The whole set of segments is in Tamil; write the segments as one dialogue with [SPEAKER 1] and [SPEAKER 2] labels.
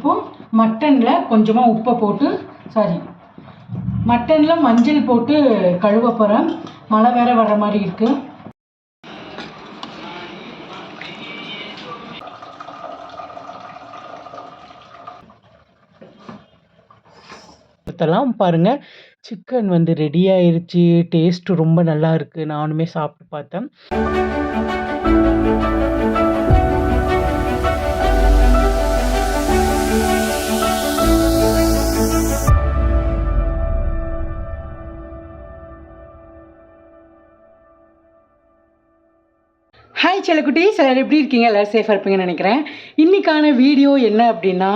[SPEAKER 1] இப்போ மட்டனில் கொஞ்சமாக உப்பை போட்டு சாரி மட்டனில் மஞ்சள் போட்டு கழுவ போகிறேன் மழை வேற வர மாதிரி இருக்குது
[SPEAKER 2] இதெல்லாம் பாருங்கள் சிக்கன் வந்து ரெடி ஆயிடுச்சு டேஸ்ட்டு ரொம்ப நல்லா இருக்குது நானுமே சாப்பிட்டு பார்த்தேன்.
[SPEAKER 1] ஹாய் செல்லக்குட்டீஸ் சார் எப்படி இருக்கீங்க? எல்லோரும் சேஃபாக இருப்பீங்கன்னு நினைக்கிறேன். இன்றைக்கான வீடியோ என்ன அப்படின்னா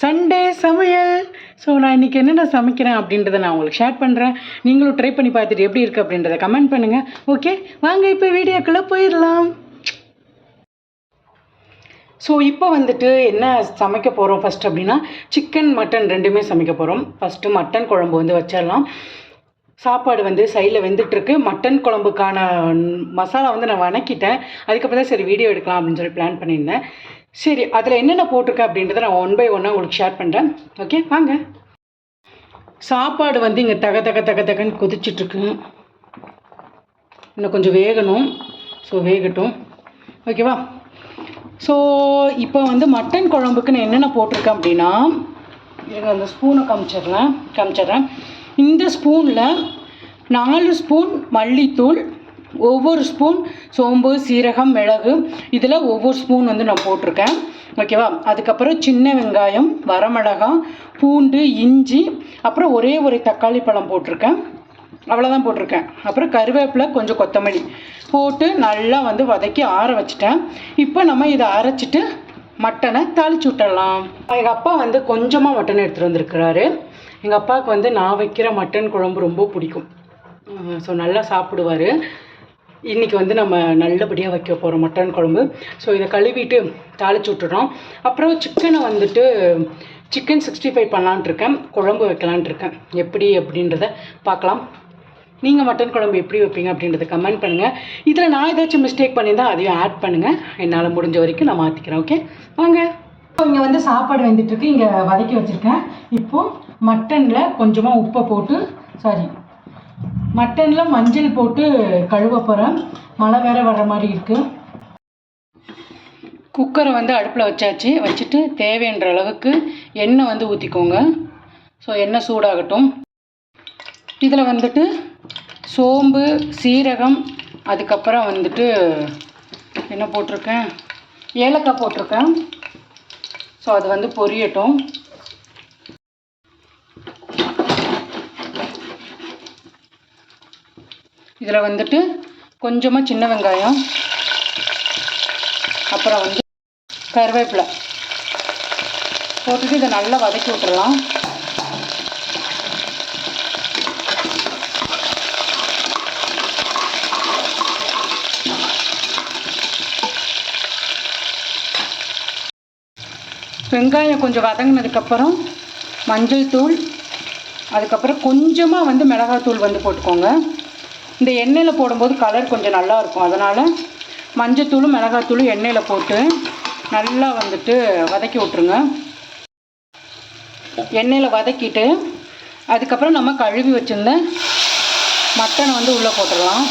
[SPEAKER 1] சண்டே சமையல். ஸோ நான் இன்றைக்கி என்னென்ன சமைக்கிறேன் அப்படின்றத நான் உங்களுக்கு ஷேர் பண்ணுறேன் நீங்களும் ட்ரை பண்ணி பார்த்துட்டு எப்படி இருக்குது அப்படின்றத கமெண்ட் பண்ணுங்கள் ஓகே வாங்க இப்போ வீடியோக்குள்ளே போயிடலாம். ஸோ இப்போ வந்துட்டு என்ன சமைக்க போகிறோம் ஃபஸ்ட் அப்படின்னா சிக்கன் மட்டன் ரெண்டுமே சமைக்க போகிறோம் ஃபஸ்ட்டு மட்டன் குழம்பு வந்து வச்சிடலாம். சாப்பாடு வந்து சைடில் வெந்துட்டுருக்கு. மட்டன் குழம்புக்கான மசாலா வந்து நான் வணக்கிட்டேன். அதுக்கப்புறம் தான் சரி வீடியோ எடுக்கலாம் அப்படின்னு சொல்லி பிளான் பண்ணியிருந்தேன். சரி அதில் என்னென்ன போட்டிருக்கேன் அப்படின்றத நான் ஒன் பை ஒன்னாக உங்களுக்கு ஷேர் பண்ணுறேன் ஓகே வாங்க. சாப்பாடு வந்து இங்கே தக தக தக தகன்னு கொதிச்சிட்ருக்கு இன்னும் கொஞ்சம் வேகணும். ஸோ வேகட்டும். ஓகேவா ஸோ இப்போ வந்து மட்டன் குழம்புக்கு நான் என்னென்ன போட்டிருக்கேன் அப்படின்னா எனக்கு அந்த ஸ்பூனை காமிச்சிடுறேன். காமிச்சிடுறேன். இந்த ஸ்பூனில் நாலு ஸ்பூன் மல்லித்தூள் ஒவ்வொரு ஸ்பூன் சோம்பு சீரகம் மிளகு. இதில் ஒவ்வொரு ஸ்பூன் வந்து நான் போட்டிருக்கேன். ஓகேவா அதுக்கப்புறம் சின்ன வெங்காயம் வரமிளகாய் பூண்டு இஞ்சி அப்புறம் ஒரே ஒரு தக்காளி பழம் போட்டிருக்கேன். அவ்வளோதான் போட்டிருக்கேன். அப்புறம் கருவேப்பிலை கொஞ்சம் கொத்தமல்லி போட்டு நல்லா வந்து வதக்கி ஆற வச்சுட்டேன். இப்போ நம்ம இதை அரைச்சிட்டு மட்டனை தாளிச்சு விட்டுடலாம். எங்கள் அப்பா வந்து கொஞ்சமாக மட்டன் எடுத்துகிட்டு வந்திருக்கிறாரு. எங்கள் அப்பாவுக்கு வந்து நான் வைக்கிற மட்டன் குழம்பு ரொம்ப பிடிக்கும். ஸோ நல்லா சாப்பிடுவார். இன்றைக்கி வந்து நம்ம நல்லபடியாக வைக்க போகிறோம் மட்டன் குழம்பு. ஸோ இதை கழுவிட்டு தாளிச்சு விட்டுறோம். அப்புறம் சிக்கனை வந்துட்டு சிக்கன் சிக்ஸ்டி ஃபைவ் பண்ணலான்ட்ருக்கேன் குழம்பு வைக்கலான்ட்ருக்கேன் எப்படி அப்படின்றத பார்க்கலாம். நீங்கள் மட்டன் குழம்பு எப்படி வைப்பீங்க அப்படின்றத கமெண்ட் பண்ணுங்கள் இதில் நான் ஏதாச்சும் மிஸ்டேக் பண்ணியிருந்தால் அதையும் ஆட் பண்ணுங்கள் என்னால் முடிஞ்ச வரைக்கும் நான் மாற்றிக்கிறேன் ஓகே வாங்க. இங்கே வந்து சாப்பாடு வந்துட்டுருக்கு இங்கே வதக்கி வச்சுருக்கேன். இப்போது மட்டனில் கொஞ்சமாக உப்பை போட்டு சாரி மட்டனில் மஞ்சள் போட்டு கழுவ போகிறேன் மழை வேற வர்ற மாதிரி இருக்குது குக்கரை வந்து அடுப்பில் வச்சாச்சு. வச்சுட்டு தேவைன்ற அளவுக்கு எண்ணெய் வந்து ஊற்றிக்கோங்க ஸோ எண்ணெய் சூடாகட்டும். இதில் வந்துட்டு சோம்பு சீரகம் அதுக்கப்புறம் வந்துட்டு என்ன போட்டிருக்கேன்? ஏலக்காய் போட்டிருக்கேன். ஸோ அது வந்து பொரியட்டும். இதில் வந்துட்டு கொஞ்சமாக சின்ன வெங்காயம் அப்புறம் வந்து கருவேப்பிலை. போட்டுட்டு இதை நல்லா வதக்கி விட்டுடலாம் வெங்காயம் கொஞ்சம் வதங்கினதுக்கப்புறம் மஞ்சள் தூள் அதுக்கப்புறம் கொஞ்சமாக வந்து மிளகாத்தூள் வந்து போட்டுக்கோங்க. இந்த எண்ணெயில் போடும்போது கலர் கொஞ்சம் நல்லா இருக்கும். அதனால் மஞ்சத்தூளும் மிளகாத்தூளும் எண்ணெயில் போட்டு நல்லா வந்துட்டு வதக்கி விட்ருங்க எண்ணெயில் வதக்கிட்டு அதுக்கப்புறம் நம்ம கழுவி வச்சுருந்த மட்டனை வந்து உள்ளே போட்டுடலாம்.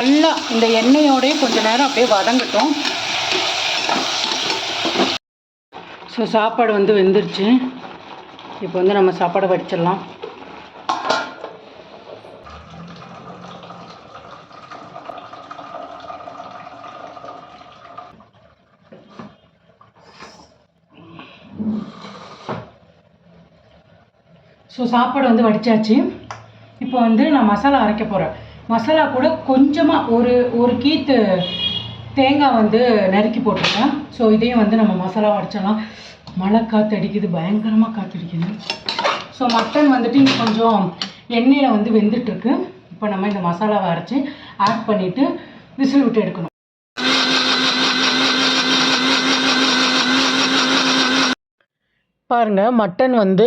[SPEAKER 1] நல்லா இந்த எண்ணெயோடய கொஞ்சம் நேரம் அப்படியே வதங்கட்டும். ஸோ சாப்பாடு வந்து வெந்துருச்சு. இப்போ வந்து நம்ம சாப்பாடை வடிச்சிடலாம். ஸோ சாப்பாடு வந்து வடித்தாச்சு இப்போ வந்து நான் மசாலா அரைக்க போகிறேன் மசாலா கூட கொஞ்சமாக ஒரு ஒரு கீத்து தேங்காய் வந்து நறுக்கி போட்டிருக்கேன். ஸோ இதையும் வந்து நம்ம மசாலா வடிச்சிடலாம் மழை காற்று அடிக்குது பயங்கரமாக காற்று அடிக்குது. ஸோ மட்டன் வந்துட்டு இங்கே கொஞ்சம் எண்ணெயில் வந்து வெந்துட்டுருக்கு. இப்போ நம்ம இந்த மசாலாவை அரைச்சி ஆட் பண்ணிவிட்டு விசில் விட்டு எடுக்கணும்.
[SPEAKER 2] பாருங்கள் மட்டன் வந்து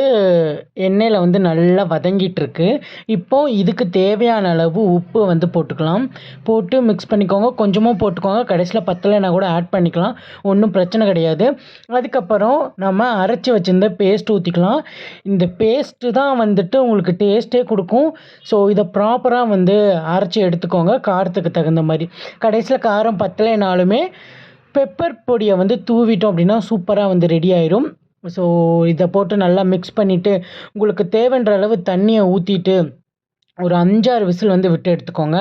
[SPEAKER 2] எண்ணெயில் வந்து நல்லா வதங்கிட்டுருக்கு. இப்போ இதுக்கு தேவையான அளவு உப்பு வந்து போட்டுக்கலாம். போட்டு மிக்ஸ் பண்ணிக்கோங்க. கொஞ்சமாக போட்டுக்கோங்க. கடைசியில் பத்தலைனா கூட ஆட் பண்ணிக்கலாம். ஒன்றும் பிரச்சனை கிடையாது. அதுக்கப்புறம் நம்ம அரைச்சி வச்சுருந்த பேஸ்ட் ஊற்றிக்கலாம் இந்த பேஸ்ட்டு தான் வந்துட்டு உங்களுக்கு டேஸ்ட்டே கொடுக்கும். ஸோ இதை ப்ராப்பராக வந்து அரைச்சி எடுத்துக்கோங்க. காரத்துக்கு தகுந்த மாதிரி. கடைசியில் காரம் பத்தலைனாலுமே பெப்பர் பொடியை வந்து தூவிட்டோம் அப்படின்னா சூப்பராக வந்து ரெடி ஆயிரும். ஸோ இதை போட்டு நல்லா மிக்ஸ் பண்ணிவிட்டு உங்களுக்கு தேவைன்ற அளவு தண்ணியை ஊற்றிட்டு ஒரு அஞ்சாறு விசில் வந்து விட்டு எடுத்துக்கோங்க.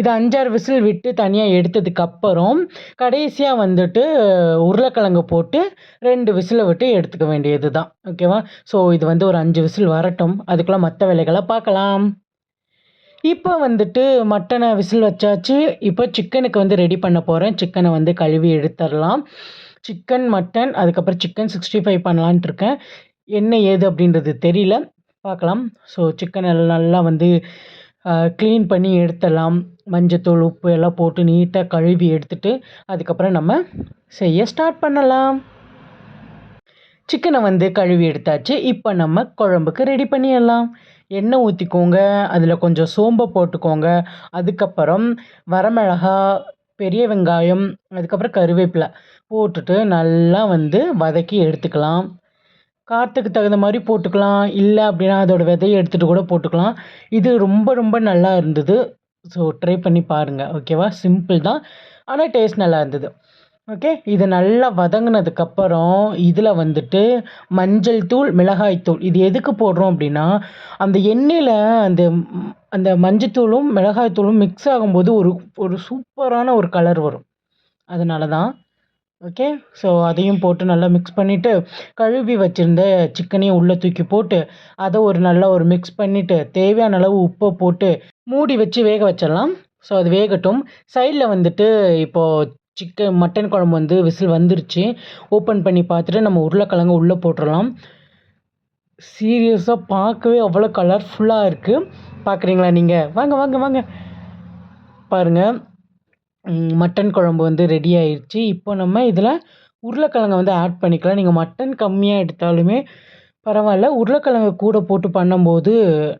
[SPEAKER 2] இது அஞ்சாறு விசில் விட்டு தனியாக எடுத்ததுக்கப்புறம் கடைசியாக வந்துட்டு உருளைக்கிழங்கு போட்டு ரெண்டு விசிலை விட்டு எடுத்துக்க வேண்டியது தான் ஓகேவா ஸோ இது வந்து ஒரு அஞ்சு விசில் வரட்டும். அதுக்குள்ளே மற்ற வேலைகளை பார்க்கலாம். இப்போ வந்துட்டு மட்டனை விசில் வச்சாச்சு. இப்போ சிக்கனுக்கு வந்து ரெடி பண்ண போகிறேன் சிக்கனை வந்து கழுவி எடுத்துடலாம். சிக்கன் மட்டன் அதுக்கப்புறம் சிக்கன் சிக்ஸ்டி ஃபைவ் பண்ணலான்ட்டு இருக்கேன் என்ன ஏது அப்படின்றது தெரியல. பார்க்கலாம். ஸோ சிக்கன் நல்லா வந்து க்ளீன் பண்ணி எடுத்துடலாம். மஞ்சத்தூள் உப்பு எல்லாம் போட்டு நீட்டாக கழுவி எடுத்துட்டு அதுக்கப்புறம் நம்ம செய்ய ஸ்டார்ட் பண்ணலாம். சிக்கனை வந்து கழுவி எடுத்தாச்சு. இப்போ நம்ம குழம்புக்கு ரெடி பண்ணிடலாம். எண்ணெய் ஊற்றிக்கோங்க அதில் கொஞ்சம் சோம்பை போட்டுக்கோங்க. அதுக்கப்புறம் வரமிளகா பெரிய வெங்காயம் அதுக்கப்புறம் கருவேப்பிலை போட்டுட்டு நல்லா வந்து வதக்கி எடுத்துக்கலாம். காரத்துக்கு தகுந்த மாதிரி போட்டுக்கலாம். இல்லை அப்படின்னா அதோடய விதையை எடுத்துகிட்டு கூட போட்டுக்கலாம். இது ரொம்ப ரொம்ப நல்லா இருந்தது. ஸோ ட்ரை பண்ணி பாருங்கள் ஓகேவா சிம்பிள் தான். ஆனால் டேஸ்ட் நல்லா இருந்தது. ஓகே இது நல்லா வதங்கினதுக்கப்புறம் இதில் வந்துட்டு மஞ்சள் தூள் மிளகாய் தூள். இது எதுக்கு போடுறோம் அப்படின்னா அந்த எண்ணெயில் அந்த அந்த மஞ்சத்தூளும் மிளகாய் தூளும் மிக்ஸ் ஆகும்போது ஒரு ஒரு சூப்பரான ஒரு கலர் வரும். அதனால தான் ஓகே ஸோ அதையும் போட்டு நல்லா மிக்ஸ் பண்ணிவிட்டு கழுவி வச்சுருந்த சிக்கனையும் உள்ளே தூக்கி போட்டு அதை ஒரு நல்லா ஒரு மிக்ஸ் பண்ணிவிட்டு தேவையான அளவு உப்பை போட்டு மூடி வச்சு வேக வச்சிடலாம். ஸோ அது வேகட்டும். சைடில் வந்துட்டு இப்போது சிக்கன் மட்டன் குழம்பு வந்து விசில் வந்துருச்சு. ஓப்பன் பண்ணி பார்த்துட்டு நம்ம உருளைக்கிழங்கு உள்ளே போட்டுடலாம். சீரியஸாக பார்க்கவே அவ்வளோ கலர்ஃபுல்லாக இருக்குது பார்க்குறீங்களா நீங்கள் வாங்க வாங்க வாங்க. பாருங்கள் மட்டன் குழம்பு வந்து ரெடி ஆயிடுச்சு இப்போ நம்ம இதில் உருளைக்கிழங்கை வந்து ஆட் பண்ணிக்கலாம். நீங்கள் மட்டன் கம்மியாக எடுத்தாலுமே பரவாயில்ல. உருளைக்கிழங்கு கூட போட்டு பண்ணும்போது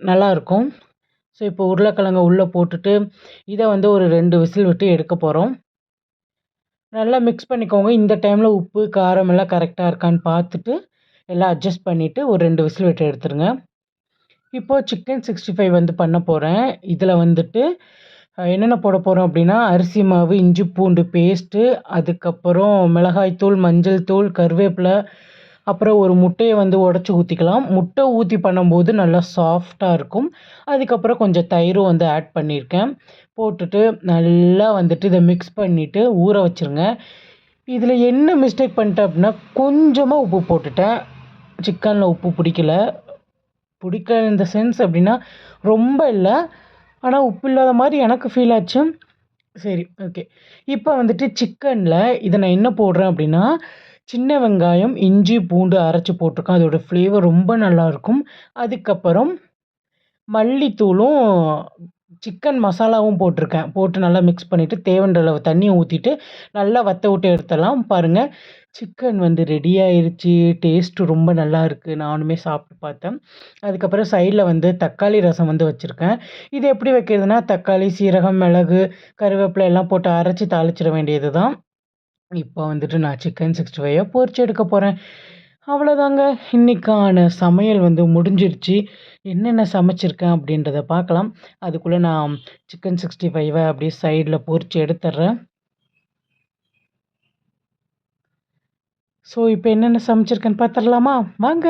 [SPEAKER 2] நல்லாயிருக்கும் ஸோ இப்போ உருளைக்கிழங்க உள்ளே போட்டுட்டு இதை வந்து ஒரு ரெண்டு விசில் விட்டு எடுக்க போகிறோம் நல்லா மிக்ஸ் பண்ணிக்கோங்க. இந்த டைமில் உப்பு காரம் எல்லாம் கரெக்டாக இருக்கான்னு பார்த்துட்டு எல்லாம் அட்ஜஸ்ட் பண்ணிவிட்டு ஒரு ரெண்டு விசில் விட்டு எடுத்துருங்க. இப்போது சிக்கன் சிக்ஸ்டி ஃபைவ் வந்து பண்ண போகிறேன் இதில் வந்துட்டு என்னென்ன போட போகிறோம் அப்படின்னா அரிசி மாவு இஞ்சி பூண்டு பேஸ்ட்டு அதுக்கப்புறம் மிளகாய் தூள் மஞ்சள் தூள் கருவேப்பிலை அப்புறம் ஒரு முட்டையை வந்து உடச்சி ஊற்றிக்கலாம் முட்டை ஊற்றி பண்ணும்போது நல்லா சாஃப்டாக இருக்கும். அதுக்கப்புறம் கொஞ்சம் தயிரும் வந்து ஆட் பண்ணியிருக்கேன் போட்டுட்டு நல்லா வந்துட்டு இதை மிக்ஸ் பண்ணிவிட்டு ஊற வச்சுருங்க. இதில் என்ன மிஸ்டேக் பண்ணிட்டேன் அப்படின்னா கொஞ்சமாக உப்பு போட்டுட்டேன். சிக்கனில் உப்பு பிடிக்கல. பிடிக்கல இந்த சென்ஸ் அப்படின்னா ரொம்ப இல்லை. ஆனால் உப்பு இல்லாத மாதிரி எனக்கு ஃபீல் ஆச்சு. சரி ஓகே இப்போ வந்துட்டு சிக்கனில் இதை நான் என்ன போடுறேன் அப்படின்னா சின்ன வெங்காயம் இஞ்சி பூண்டு அரைச்சி போட்டிருக்கேன் அதோட ஃப்ளேவர் ரொம்ப நல்லாயிருக்கும். அதுக்கப்புறம் மல்லித்தூளும் சிக்கன் மசாலாவும் போட்டிருக்கேன். போட்டு நல்லா மிக்ஸ் பண்ணிவிட்டு தேவைன்ற அளவு தண்ணியை ஊற்றிட்டு நல்லா வத்த விட்டு எடுத்தலாம் பாருங்கள் சிக்கன் வந்து ரெடி ஆயிடுச்சு டேஸ்ட்டு ரொம்ப நல்லா இருக்குது நானுமே சாப்பிட்டு பார்த்தேன். அதுக்கப்புறம் சைடில் வந்து தக்காளி ரசம் வந்து வச்சுருக்கேன். இது எப்படி வைக்கிறதுனா தக்காளி சீரகம் மிளகு கருவேப்பிலை எல்லாம் போட்டு அரைச்சி தாளிச்சிட வேண்டியது தான் இப்போ வந்துட்டு நான் சிக்கன் சிக்ஸ்டி ஃபைவை பொறிச்சு எடுக்க போகிறேன் அவ்வளோதாங்க இன்னைக்கான சமையல் வந்து முடிஞ்சிருச்சு. என்னென்ன சமைச்சிருக்கேன் அப்படின்றத பார்க்கலாம். அதுக்குள்ளே நான் சிக்கன் சிக்ஸ்டி ஃபைவை அப்படியே சைடில் பொறிச்சு எடுத்துட்றேன் ஸோ இப்போ என்னென்ன சமைச்சிருக்கேன்னு பார்த்துடலாமா வாங்க.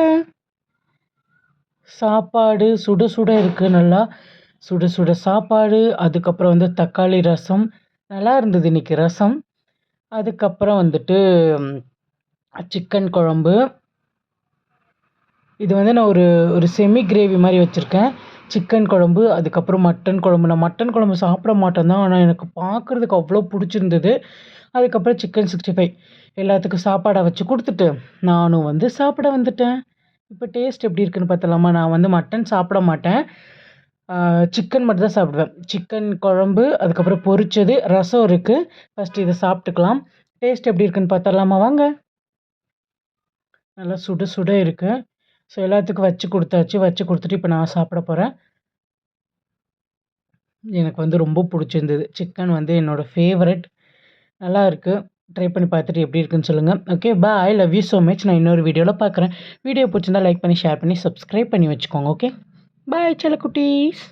[SPEAKER 2] சாப்பாடு சுட சுட இருக்குது நல்லா. சுட சுட சாப்பாடு அதுக்கப்புறம் வந்து தக்காளி ரசம். நல்லா இருந்தது இன்னைக்கு ரசம். அதுக்கப்புறம் வந்துட்டு சிக்கன் குழம்பு. இது வந்து நான் ஒரு ஒரு செமி கிரேவி மாதிரி வச்சுருக்கேன். சிக்கன் குழம்பு அதுக்கப்புறம் மட்டன் குழம்பு. நான் மட்டன் குழம்பு சாப்பிட மாட்டேன் தான். ஆனால் எனக்கு பார்க்குறதுக்கு அவ்வளோ பிடிச்சிருந்தது. அதுக்கப்புறம் சிக்கன் சிக்ஸ்டி ஃபைவ் எல்லாத்துக்கும் சாப்பாடை வச்சு கொடுத்துட்டு நானும் வந்து சாப்பிட வந்துட்டேன். இப்போ டேஸ்ட் எப்படி இருக்குன்னு பார்த்தலாமா நான் வந்து மட்டன் சாப்பிட மாட்டேன். சிக்கன் மட்டும் தான் சாப்பிடுவேன். சிக்கன் குழம்பு அதுக்கப்புறம் பொரிச்சது ரசம் இருக்குது ஃபஸ்ட்டு இதை சாப்பிட்டுக்கலாம். டேஸ்ட் எப்படி இருக்குன்னு பார்த்துடலாமா? வாங்க. நல்லா சுட சுட இருக்குது ஸோ எல்லாத்துக்கும் வச்சு கொடுத்தாச்சு. வச்சு கொடுத்துட்டு இப்போ நான் சாப்பிட போகிறேன் எனக்கு வந்து ரொம்ப பிடிச்சிருந்தது. சிக்கன் வந்து என்னோடய ஃபேவரட் நல்லா இருக்குது ட்ரை பண்ணி பார்த்துட்டு எப்படி இருக்குன்னு சொல்லுங்கள் ஓகே பா I love you so much நான் இன்னொரு வீடியோவில் பார்க்குறேன். வீடியோ பிடிச்சிருந்தா லைக் பண்ணி ஷேர் பண்ணி சப்ஸ்கிரைப் பண்ணி வச்சுக்கோங்க. ஓகே பாய் செல்ல குட்டீஸ்